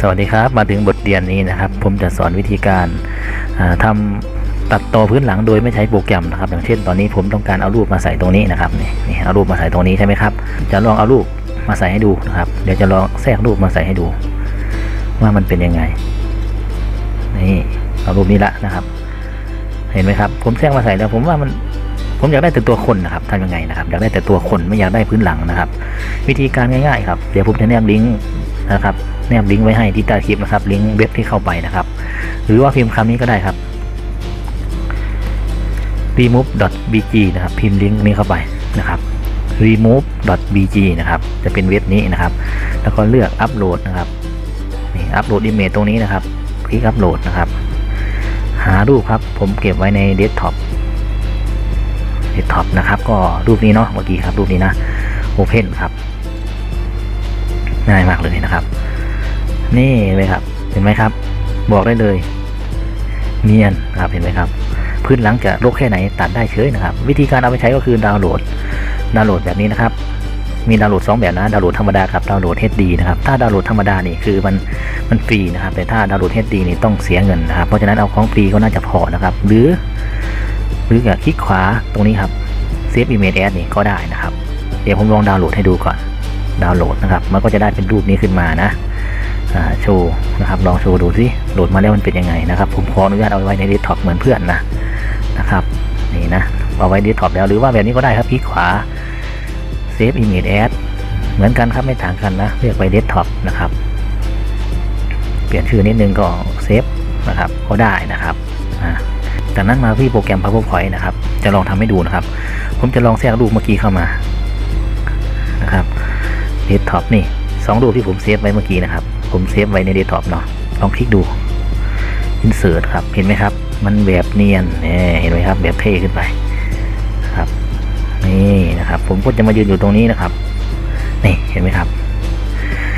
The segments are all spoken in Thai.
สวัสดีครับมาถึงบทเรียนนี้นะครับ ผมจะสอนวิธีการาทำตัดต่อพื้นหลังโดยไม่ใช้โปรแกรมนะครับอย่างเช่นตอนนี้ผมต้องการเอารูปมาใส่ตรงนี้นะครับนี่นี่เอารูปมาใส่ตรงนี้ใช่ไหมครับ จะลองเอารูปมาใส่ให้ดูนะครับเดี๋ยวจะลองแทรกรูปมาใส่ให้ดู ว่ามันเป็นยังไงนี่เอารูปนี้ละนะครับ เห็นไหมครับ ผมแทรกมาใส่แล้วผมว่ามัน ผมอยากได้แต่ตัวคนนะครับทำยังไงนะครับอยากได้แต่ตัวคนไม่อยากได้พื้นหลังนะครับ วิธีการง่ายๆครับเดี๋ยวผมจะแนบลิงก์นะครับแนบลิงก์ไว้ให้ที่ใต้คลิปนะครับลิงก์เว็บที่เข้าไปนะครับ หรือว่าพิมพ์คำนี้ก็ได้ครับ remove.bg นะครับ พิมพ์ลิงก์นี้เข้าไปนะครับ remove.bg นะครับ จะเป็นเว็บนี้นะครับ แล้วก็เลือกอัปโหลดนะครับนี่อัปโหลดอิมเมจตรงนี้นะครับ คลิกอัปโหลดนะครับ หารูปครับ ผมเก็บไว้ในเดสก์ท็อป เดท็อปนะครับ ก็รูปนี้เนาะเมื่อกี้ครับ รูปนี้นะ Open ครับง่ายมากเลยนะครับ นี่เลยครับ เห็นไหมครับ บอกได้เลยเนียนครับเห็นไหมครับ พื้นหลังจะรกแค่ไหนตัดได้เฉยนะครับ วิธีการเอาไปใช้ก็คือดาวน์โหลดดาวน์โหลดแบบนี้นะครับมีดาวน์โหลด2แบบนะดาวน์โหลดธรรมดากับดาวน์โหลด HD นะครับถ้าดาวน์โหลดธรรมดานี่คือมันมันฟรีนะครับ แต่ถ้าดาวน์โหลด HD นี่ต้องเสียเงินนะครับเพราะฉะนั้นเอาของฟรีก็น่าจะพอนะครับ หรือ หรือกับคลิกขวาตรงนี้ครับ Save Image As นี่ก็ได้นะครับ เดี๋ยวผมลองดาวน์โหลดให้ดูก่อน ดาวน์โหลดนะครับ มันก็จะได้เป็นรูปนี้ขึ้นมานะโชว์นะครับลองโชว์ดูสิโหลดมาแล้วมันเป็นยังไงนะครับ ผมขออนุญาตเอาไว้ในเดสก์ท็อปเหมือนเพื่อนนะนะครับนี่นะเอาไว้เดสก์ท็อปแล้วหรือว่าแบบนี้ก็ได้ครับคลิกขวา Save Image As เหมือนกันครับไม่ต่างกันนะเลือกไปเดสก์ท็อปนะครับเปลี่ยนชื่อนิดนึงก็เซฟนะครับก็ได้นะครับอ่า จากนั้นมาที่โปรแกรม PowerPoint นะครับ จะลองทำให้ดูนะครับ ผมจะลองแทรกรูปเมื่อกี้เข้ามานะครับเดสก์ท็อปนี่สองรูปที่ผมเซฟไว้เมื่อกี้นะครับ ผมเซฟไว้ในเดสก์ท็อปเนาะลองคลิกดู Insert ครับเห็นไหมครับ มันแบบเนียนเห็นไหมครับ แบบเท่ขึ้นไปครับนี่นะครับ ผมก็จะมายืนอยู่ตรงนี้นะครับนี่เห็นไหมครับ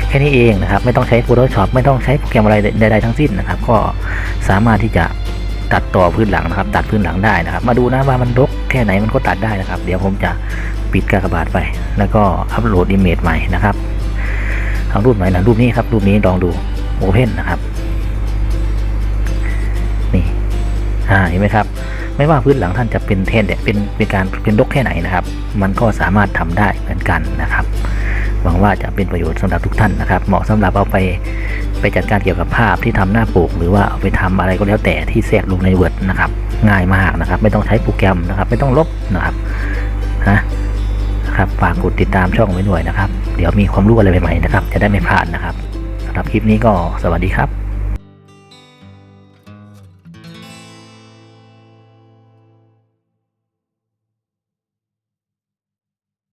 แค่นี้เองนะครับ ไม่ต้องใช้ Photoshop ไม่ต้องใช้โปรแกรมอะไรใดๆทั้งสิ้นนะครับ ก็สามารถที่จะ ตัดต่อพื้นหลังนะครับ ตัดพื้นหลังได้นะครับ มาดูนะว่ามันรกแค่ไหนมันก็ตัดได้นะครับ เดี๋ยวผมจะปิดกากบาทไป แล้วก็อัปโหลดอิมเมจใหม่นะครับเอารูปไหนนะรูปนี้ครับรูปนี้ลองดูโอเพนนะครับนี่อ่าเห็นไหมครับ ไม่ว่าพื้นหลังท่านจะเป็นเทนเนี่ยเป็นเป็นการเป็นรกแค่ไหนนะครับ มันก็สามารถทำได้เหมือนกันนะครับ หวังว่าจะเป็นประโยชน์สำหรับทุกท่านนะครับ เหมาะสำหรับเอาไปไปจัดการเกี่ยวกับภาพที่ทำหน้าปก หรือว่าเอาไปทำอะไรก็แล้วแต่ที่แทรกลงในเวิร์ดนะครับ ง่ายมากนะครับ ไม่ต้องใช้โปรแกรมนะครับ ไม่ต้องลบนะครับนะนะครับฝากกดติดตามช่องไว้หน่อยนะครับ เดี๋ยวมีความรู้อะไรใหม่ๆนะครับ จะได้ไม่พลาดนะครับสำหรับคลิปนี้ก็สวัสดีครับ